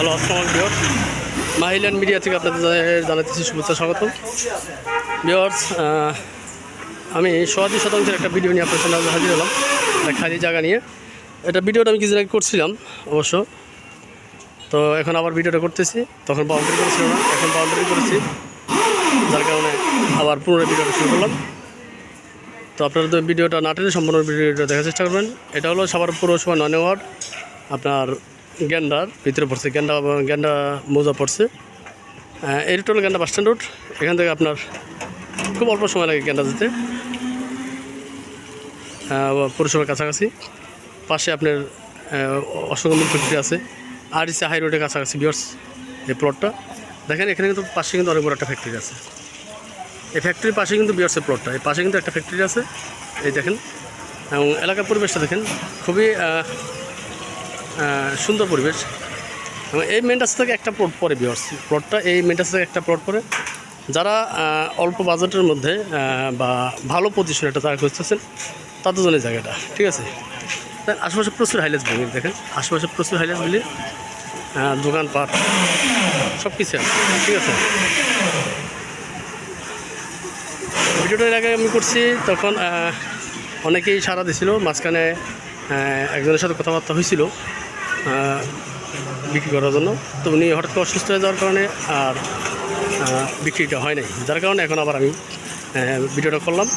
Hello, আসসালাম বিয়র মাহিলান media থেকে আপনাদের জানাতেছি শুভেচ্ছা স্বাগত বিয়র্স আমি সোয়াদি শতাংশের একটা ভিডিও নিয়ে আপনার সামনে হাজির হলাম, একটা খালি জায়গা নিয়ে। এটা ভিডিওটা আমি কিছুদিন আগে করছিলাম, অবশ্য। তো এখন আবার ভিডিওটা করতেছি, তখন বাউন্ডারি করেছিল না, এখন বাউন্ডারি করেছি। যার কারণে আবার পুনরায় ভিডিওটা শুরু করলাম। তো আপনারা তো ভিডিওটা নাটের সম্পূর্ণ ভিডিওটা দেখার চেষ্টা করবেন। এটা হলো সবার পৌরসভা নয় ওয়ার্ড আপনার গেন্ডার ভিতরে পড়ছে গেন্ডা গেন্ডা মোজা পড়ছে। এই গেন্ডা বাস স্ট্যান্ড রোড এখান থেকে আপনার খুব অল্প সময় লাগে গেন্ডা যেতে। পৌরসভার কাছাকাছি। পাশে আপনার আহ, অসংখ্য মিল ফ্যাক্টরি আছে। আর ইসে হাই রোডের কাছাকাছি বিয়ার্স এই প্লটটা দেখেন এখানে কিন্তু পাশে কিন্তু অনেক বড় একটা ফ্যাক্টরি আছে। এই ফ্যাক্টরির পাশে কিন্তু বিয়ার্সের প্লটটা এই পাশে কিন্তু একটা ফ্যাক্টরি আছে। এই দেখেন এবং এলাকার পরিবেশটা দেখেন খুবই সুন্দর পরিবেশ। এবং এই মেন্টাস থেকে একটা প্লট পরে বিয়ার্স প্লটটা এই মেন্টাস থেকে একটা প্লট পরে। যারা অল্প বাজেটের মধ্যে বা ভালো পজিশন একটা জায়গা খুঁজতেছেন তাদের জন্য জায়গাটা, ঠিক আছে? আশেপাশে প্রচুর হাইলাইটস বিল্ডিং দেখেন। আশেপাশে প্রচুর হাইলাইটস বিল্ডিং দোকানপাট সব কিছু আছে, ঠিক আছে? ভিডিওটা এর আগে আমি করছি, তখন অনেকেই সাড়া দিছিল, মাঝখানে একজনের সাথে কথাবার্তা হয়েছিল। বিক্রি করার জন্য। তো উনি হঠাৎ করে অসুস্থ হয়ে যাওয়ার কারণে আর বিক্রিটা হয় নাই। যার কারণে এখন আবার আমি ভিডিওটা করলাম।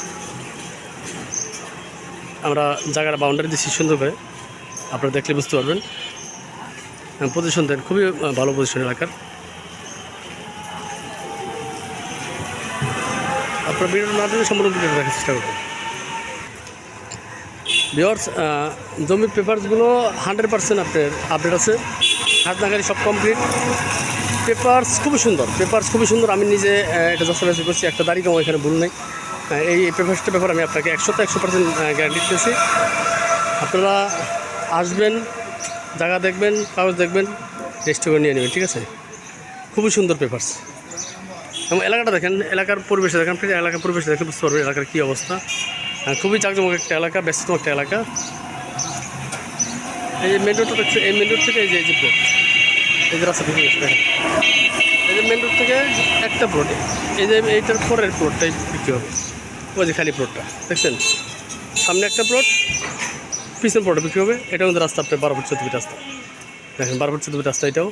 আমরা জায়গার বাউন্ডারি দিচ্ছি সুন্দর করে। আপনারা দেখলে বুঝতে পারবেন। পজিশন দেন খুবই ভালো পজিশন এলাকার। আপনার ভিডিওটা না দিলে সম্পূর্ণ ভিডিওটা দেখার চেষ্টা করবেন। ভিওর্স জমির পেপারসগুলো হান্ড্রেড পার্সেন্ট আপনার আপডেট আছে। হাত নাগারি সব কমপ্লিট পেপারস খুবই সুন্দর, পেপারস খুবই সুন্দর। আমি নিজে এটা যশোরে করছি, একটা দাড়ি কম এখানে ভুল নেই। এই পেপারসটা ব্যাপার আমি আপনাকে একশোতে একশো পার্সেন্ট গ্যারান্টি দিতেছি। আপনারা আসবেন, জায়গা দেখবেন, কাগজ দেখবেন রেজিস্টার করে নিয়ে নেবেন, ঠিক আছে? খুবই সুন্দর পেপারস। এবং এলাকাটা দেখেন, এলাকার পরিবেশে দেখেন এলাকার পরিবেশে দেখে বুঝতে পারবেন এলাকার কী অবস্থা। খুবই জাঁকজমক একটা এলাকা, ব্যস্ততম একটা এলাকা। এই যে মেন রোডটা দেখছে, এই মেন রোড থেকে এই যে এই যে প্লট এই যে রাস্তা ঢুকে গেছে এই যে মেন রোড থেকে একটা প্লট এই যে এইটার পরের প্লটটাই বিক্রি হবে? ওই যে খালি প্লটটা দেখছেন? সামনে একটা প্লট পিছন প্লটটা বিক্রি হবে? এটা কিন্তু রাস্তা, আপনার বারো ফুট, চোদ্দ রাস্তা। দেখেন, বারো ফুট, চোদ্দ রাস্তা এটাও।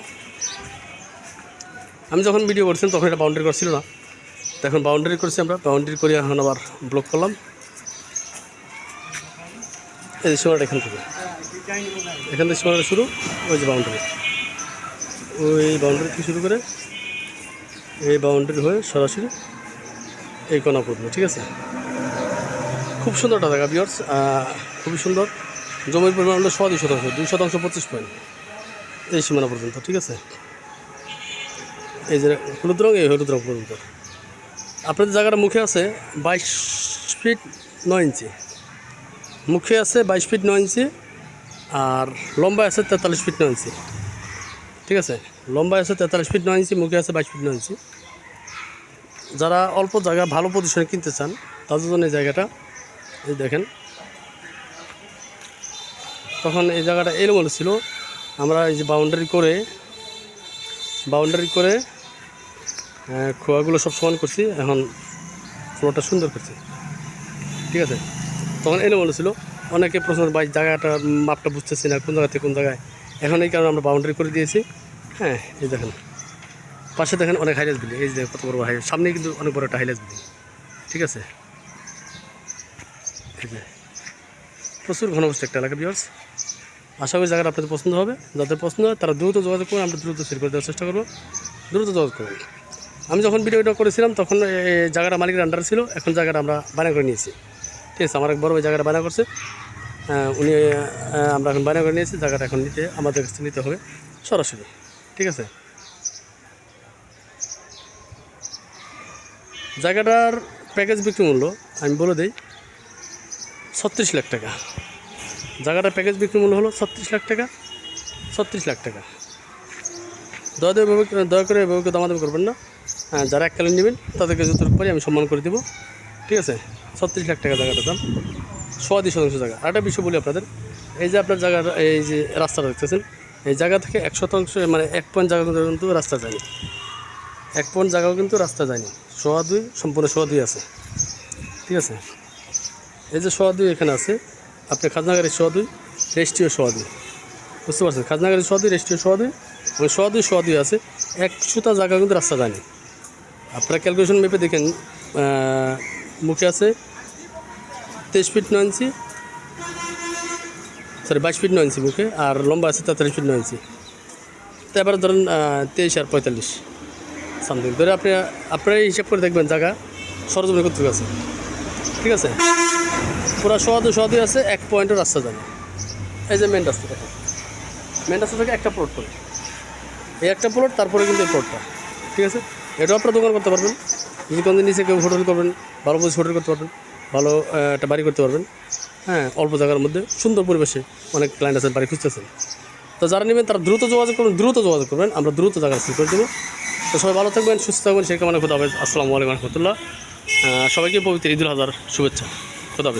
আমি যখন ভিডিও করছিলাম, তখন এটা বাউন্ডারি করছিল না। তো এখন বাউন্ডারি করছি আমরা বাউন্ডারি করে এখন আবার ব্লক করলাম। এই সীমানাটা এখান থেকে। এখান থেকে সীমানাটা শুরু, ওই যে বাউন্ডারি ওই বাউন্ডারি থেকে শুরু করে এই বাউন্ডারি হয়ে সরাসরি এই কোনা পড়বে ঠিক আছে? খুব সুন্দর একটা জায়গা বিয়ার্স খুবই সুন্দর। জমির পরিমাণ হলো সোয়া দুই শতাংশ দুই শতাংশ পঁচিশ পয়েন্ট এই সীমানা পর্যন্ত, ঠিক আছে? এই যে হলুদ রঙ এই হলুদ রং পর্যন্ত। আপনাদের জায়গাটা মুখে আছে বাইশ ফিট নয় ইঞ্চি। মুখে আছে বাইশ ফিট নয় ইঞ্চি আর লম্বা আছে তেতাল্লিশ ফিট নয় ইঞ্চি। ঠিক আছে? লম্বা আছে তেতাল্লিশ ফিট নয় ইঞ্চি, মুখে আছে বাইশ ফিট নয় ইঞ্চি। যারা অল্প জায়গা, ভালো পজিশনে কিনতে চান, তাদের জন্য এই জায়গাটা, এই দেখেন। তখন এই জায়গাটা এলোমেলো ছিল। আমরা এই যে বাউন্ডারি করে বাউন্ডারি করে খোয়াগুলো সব সমান করছি। এখন ফ্লোরটা সুন্দর করছি। ঠিক আছে? তখন এলোমেলো ছিল অনেকে প্রশ্ন বাই জায়গাটা মাপটা বুঝতেছি না, কোন জায়গা থেকে কোন জায়গায়? এখন এই কারণে আমরা বাউন্ডারি করে দিয়েছি। হ্যাঁ এই দেখেন। পাশে দেখেন অনেক হাইলাইট বিল্ডিং এই যে কত বড় হাই সামনে কিন্তু অনেক বড় একটা হাইলাইট বিল্ডিং ঠিক আছে? প্রচুর ঘনবস্ত একটা এলাকা বিয়ার্স আশা করি জায়গাটা আপনাদের পছন্দ হবে। যাদের পছন্দ হয়, তারা দ্রুত যোগাযোগ করুন, আমরা দ্রুত সেল করে দেওয়ার চেষ্টা করব। দ্রুত যোগাযোগ করুন। আমি যখন ভিডিওটা করেছিলাম, তখন এই জায়গাটা মালিকের আন্ডার ছিল, এখন জায়গাটা আমরা বানা করে নিয়েছি। ঠিক আছে আমার এক বড় জায়গাটা বানা করছে উনি আমরা এখন বানা করে নিয়েছি জায়গাটা এখন নিতে আমাদের কাছে নিতে হবে সরাসরি ঠিক আছে জায়গাটার প্যাকেজ বিক্রি মূল্য আমি বলে দিই ছত্রিশ লাখ টাকা জায়গাটার প্যাকেজ বিক্রি মূল্য হলো ছত্রিশ লাখ টাকা ছত্রিশ লাখ টাকা দয়া দয়া দয়া করে এভাবে দামাদামি করবেন না হ্যাঁ যারা এককালীন নেবেন তাদেরকে যতটুকু পারি আমি সম্মান করে দেবো ঠিক আছে? ছত্রিশ লাখ টাকা জায়গাটার দাম। সোয়া দুই শতাংশ জায়গা। আরেকটা বিষয় বলি আপনাদের। এই যে আপনার জায়গাটা এই যে রাস্তাটা দেখতেছেন, এই জায়গা থেকে এক শতাংশ মানে এক পয়েন্ট জায়গা কিন্তু রাস্তা যায়নি। এক পয়েন্ট জায়গাও কিন্তু রাস্তা যায়নি। সোয়া দুই সম্পূর্ণ সোয়া দুই আছে। ঠিক আছে? এই যে সোয়া দুই এখানে আছে, আপনি খাজনাগাড়ির সোয়া দুই রেস্ট্রিও সোয়া দুই বুঝতে পারছেন? খাজনাগাড়ির সোয়া দুই রেস্ট্রিও সোয়া দুই এবং সোয়া দুই সোয়া দুই আছে। এক সুতা জায়গা কিন্তু রাস্তা যায়নি। আপনারা ক্যালকুলেশন মেপে দেখেন মুখে আছে। তেইশ ফিট নয় ইঞ্চি। সরি বাইশ ফিট নয় ইঞ্চি মুখে, আর লম্বা আছে তেতাল্লিশ ফিট নয় ইঞ্চি। তো এবার ধরেন তেইশ আর পঁয়তাল্লিশ। সামথিং। ধরে আপনি, আপনারাই হিসাব করে দেখবেন জায়গা, সরজমিন কর্তৃক আছে। ঠিক আছে? পুরো সোয়াদু সোয়াদু আছে, এক পয়েন্টের রাস্তা যাবে। এই যে মেন রাস্তা দেখেন মেন রাস্তা থেকে একটা প্লট করে। এই একটা প্লট তারপরে কিন্তু এই প্লটটা ঠিক আছে? এটাও আপনারা দোকান করতে পারবেন। যদি কোনদিন নিচে কেউ হোটেল করবেন, ভালো বুঝে হোটেল করতে পারবেন, ভালো একটা বাড়ি করতে পারবেন হ্যাঁ অল্প জায়গার মধ্যে, সুন্দর পরিবেশে অনেক ক্লায়েন্ট আছেন বাড়ি খুঁজতেছেন। তো যারা নেবেন, তারা দ্রুত যোগাযোগ করবেন, দ্রুত যোগাযোগ করবেন, আমরা দ্রুত জায়গা সিল করে দেবো। তো সবাই ভালো থাকবেন, সুস্থ থাকবেন, সেই কামনা খুদা আসসালামু আলাইকুম রহমতুল্লাহ। সবাইকে পবিত্র ঈদুল হাজার শুভেচ্ছা। খুদা